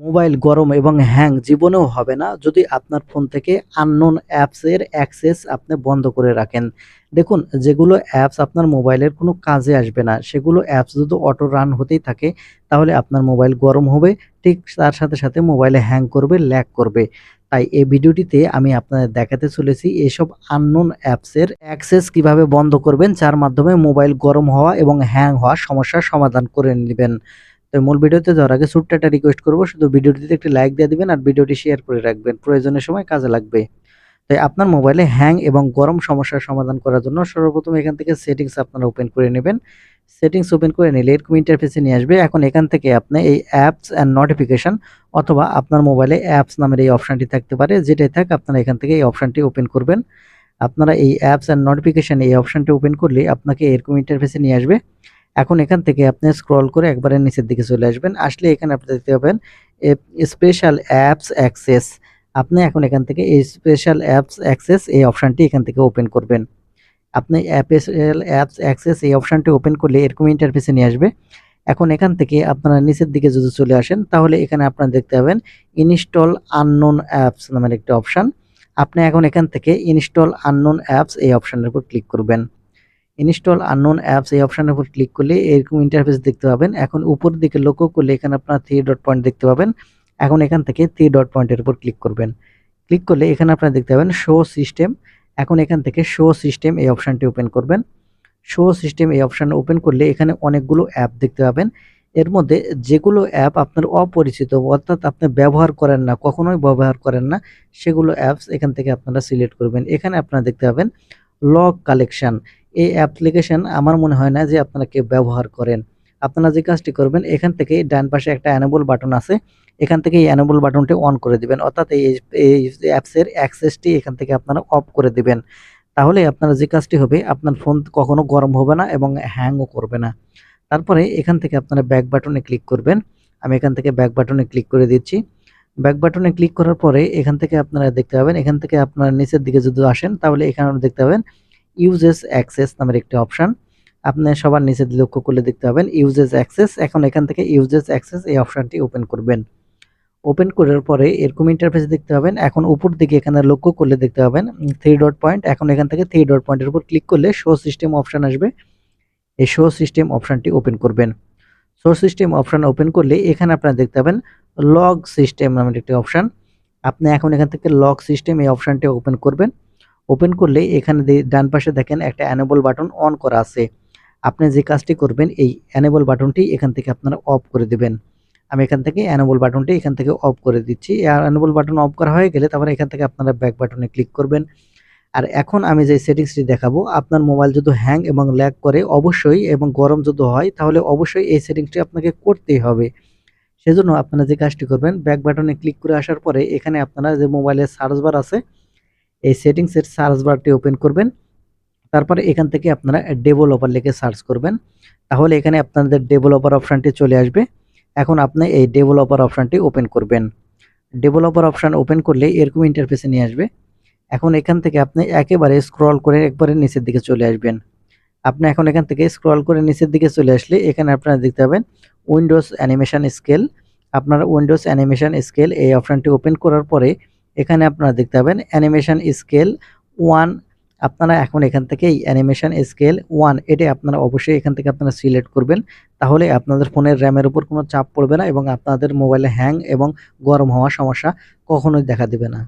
Mobile গরম এবং hang জীবনেও হবে না যদি আপনার ফোন থেকে আননোন অ্যাপসের অ্যাক্সেস আপনি বন্ধ করে রাখেন। দেখুন, যেগুলো অ্যাপস আপনার মোবাইলের কোনো কাজে আসবে না, সেগুলো অ্যাপস যদি অটো রান হতেই থাকে, তাহলে আপনার মোবাইল গরম হবে, ঠিক তার সাথে সাথে মোবাইলে হ্যাং করবে, ল্যাগ করবে। তাই এই ভিডিওটিতে আমি আপনাদের দেখাতে চলেছি এসব আননোন অ্যাপসের অ্যাক্সেস কীভাবে বন্ধ করবেন, যার মাধ্যমে মোবাইল গরম হওয়া এবং হ্যাং হওয়া সমস্যার সমাধান করে নেবেন। তো মূল ভিডিওতে যাওয়ার আগে ছোট্ট একটা রিকোয়েস্ট করব, শুধু ভিডিওটিতে একটি লাইক দিয়ে দিবেন আর ভিডিওটি শেয়ার করে রাখবেন। প্রয়োজনের সময় কাজে লাগবে। তাই আপনার মোবাইলে হ্যাং এবং গরম সমস্যার সমাধান করার জন্য সর্বপ্রথম এখান থেকে সেটিংস আপনারা ওপেন করে নেবেন। সেটিংস ওপেন করে নিলে এরকম ইন্টারফেসে নিয়ে আসবে। এখন এখান থেকে আপনি এই অ্যাপস অ্যান্ড নোটিফিকেশন অথবা আপনার মোবাইলে অ্যাপস নামের এই অপশানটি থাকতে পারে। যেটাই থাক, আপনারা এখান থেকে এই অপশানটি ওপেন করবেন। আপনারা এই অ্যাপস অ্যান্ড নোটিফিকেশন এই অপশানটি ওপেন করলে আপনাকে এরকম ইন্টারফেসে নিয়ে আসবে। এখন এখান থেকে আপনি স্ক্রল করে একবারে নিচের দিকে চলে আসবেন। আসলে এখানে আপনি দেখতে পাবেন স্পেশাল অ্যাপস অ্যাক্সেস আপনি এখন এখান থেকে এই স্পেশাল অ্যাপস অ্যাক্সেস এই অপশানটি এখান থেকে ওপেন করবেন। আপনি স্পেশাল অ্যাপস অ্যাক্সেস এই অপশানটি ওপেন করলে এরকম ইন্টারফেসে নিয়ে আসবে। এখন এখান থেকে আপনারা নিচের দিকে যদি চলে আসেন, তাহলে এখানে আপনারা দেখতে পাবেন ইনস্টল আননোন অ্যাপস নামের একটি অপশান আপনি এখন এখান থেকে ইনস্টল আননোন অ্যাপস এই অপশানের উপর ক্লিক করবেন। ইনস্টল আননোন অ্যাপস এই অপশানের উপর ক্লিক করলে এরকম ইন্টারফেস দেখতে পাবেন। এখন উপরের দিকে লক্ষ্য করলে এখানে আপনার থ্রি ডট পয়েন্ট দেখতে পাবেন। এখন এখান থেকে থ্রি ডট পয়েন্টের উপর ক্লিক করবেন। ক্লিক করলে এখানে আপনারা দেখতে পাবেন শো সিস্টেম এখন এখান থেকে শো সিস্টেম এই অপশানটি ওপেন করবেন। শো সিস্টেম এই অপশান ওপেন করলে এখানে অনেকগুলো অ্যাপ দেখতে পাবেন। এর মধ্যে যেগুলো অ্যাপ আপনার অপরিচিত অর্থাৎ আপনি ব্যবহার করেন না, কখনোই ব্যবহার করেন না, সেগুলো অ্যাপস এখান থেকে আপনারা সিলেক্ট করবেন। এখানে আপনারা দেখতে পাবেন লগ কালেকশন এই অ্যাপ্লিকেশন আমার মনে হয় না যে আপনারা কেউ ব্যবহার করেন। আপনারা যে কাজটি করবেন, এখান থেকে ডান পাশে একটা অ্যানেবল বাটন আছে। এখান থেকে এই অ্যানেবল বাটনটি অন করে দিবেন। অর্থাৎ এই এই অ্যাপসের অ্যাক্সেসটি এখান থেকে আপনারা অফ করে দিবেন। তাহলে আপনারা যে কাজটি হবে, আপনার ফোন কখনো গরম হবে না এবং হ্যাংও করবে না। তারপরে এখান থেকে আপনারা ব্যাক বাটনে ক্লিক করবেন। আমি এখান থেকে ব্যাক বাটনে ক্লিক করে দিচ্ছি। ব্যাক বাটনে ক্লিক করার পরে এখান থেকে আপনারা দেখতে পাবেন, এখান থেকে আপনারা নিচের দিকে যদি আসেন, তাহলে এখানে দেখতে পাবেন ইউজেস অ্যাক্সেস নামের একটি অপশান আপনি সবার নিচে লক্ষ্য করলে দেখতে পাবেন ইউজেস অ্যাক্সেস এখন এখান থেকে ইউজেস অ্যাক্সেস এই অপশানটি ওপেন করবেন। ওপেন করার পরে এরকম ইন্টারফেস দেখতে পাবেন। এখন উপর দিকে এখানে লক্ষ্য করলে দেখতে পাবেন থ্রি ডট পয়েন্ট এখন এখান থেকে থ্রি ডট পয়েন্টের উপর ক্লিক করলে শো সিস্টেম অপশান আসবে। এই শো সিস্টেম অপশানটি ওপেন করবেন। শো সিস্টেম অপশান ওপেন করলে এখানে আপনারা দেখতে পাবেন লগ সিস্টেম নামের একটি অপশান আপনি এখন এখান থেকে লগ সিস্টেম এই অপশানটি ওপেন করবেন। ওপেন করলে এখানে ডান পাশে দেখেন একটা অ্যানেবল বাটন অন করা আছে। আপনি যে কাজটি করবেন, এই অ্যানেবল বাটনটি এখান থেকে আপনারা অফ করে দেবেন। আমি এখান থেকে অ্যানেবল বাটনটি এখান থেকে অফ করে দিচ্ছি। অ্যানেবল বাটন অফ করা হয়ে গেলে তারপরে এখান থেকে আপনারা ব্যাক বাটনে ক্লিক করবেন। আর এখন আমি যে সেটিংসটি দেখাবো, আপনার মোবাইল যদি হ্যাং এবং ল্যাগ করে অবশ্যই এবং গরম যদি হয়, তাহলে অবশ্যই এই সেটিংসটি আপনাকে করতেই হবে। সেজন্য আপনারা যে কাজটি করবেন ব্যাক বাটনে ক্লিক করে আসার পরে এখানে আপনারা যে মোবাইলের সার্চ বার আছে এই সেটিংসের সার্চ বারটি ওপেন করবেন। তারপরে এখান থেকে আপনারা ডেভেলপার লিখে সার্চ করবেন। তাহলে এখানে আপনাদের ডেভেলপার অপশানটি চলে আসবে। এখন আপনি এই ডেভেলপার অপশানটি ওপেন করবেন। ডেভেলপার অপশান ওপেন করলে এরকম ইন্টারফেসে নিয়ে আসবে। এখন এখান থেকে আপনি একেবারে স্ক্রল করে একবারে নিচের দিকে চলে আসবেন। আপনি এখন এখান থেকে স্ক্রল করে নিচের দিকে চলে আসলে এখানে আপনারা দেখতে পাবেন উইন্ডোজ অ্যানিমেশন স্কেল আপনারা উইন্ডোজ অ্যানিমেশন স্কেল এই অপশানটি ওপেন করার পরে এখানে আপনারা দেখতে পাবেন অ্যানিমেশন স্কেল ওয়ান আপনারা এখন এখান থেকে এই অ্যানিমেশন স্কেল ওয়ান এটি আপনারা অবশ্যই এখান থেকে আপনারা সিলেক্ট করবেন। তাহলে আপনাদের ফোনের র্যামের উপর কোনো চাপ পড়বে না এবং আপনাদের মোবাইলে হ্যাং এবং গরম হওয়ার সমস্যা কখনোই দেখা দেবে না।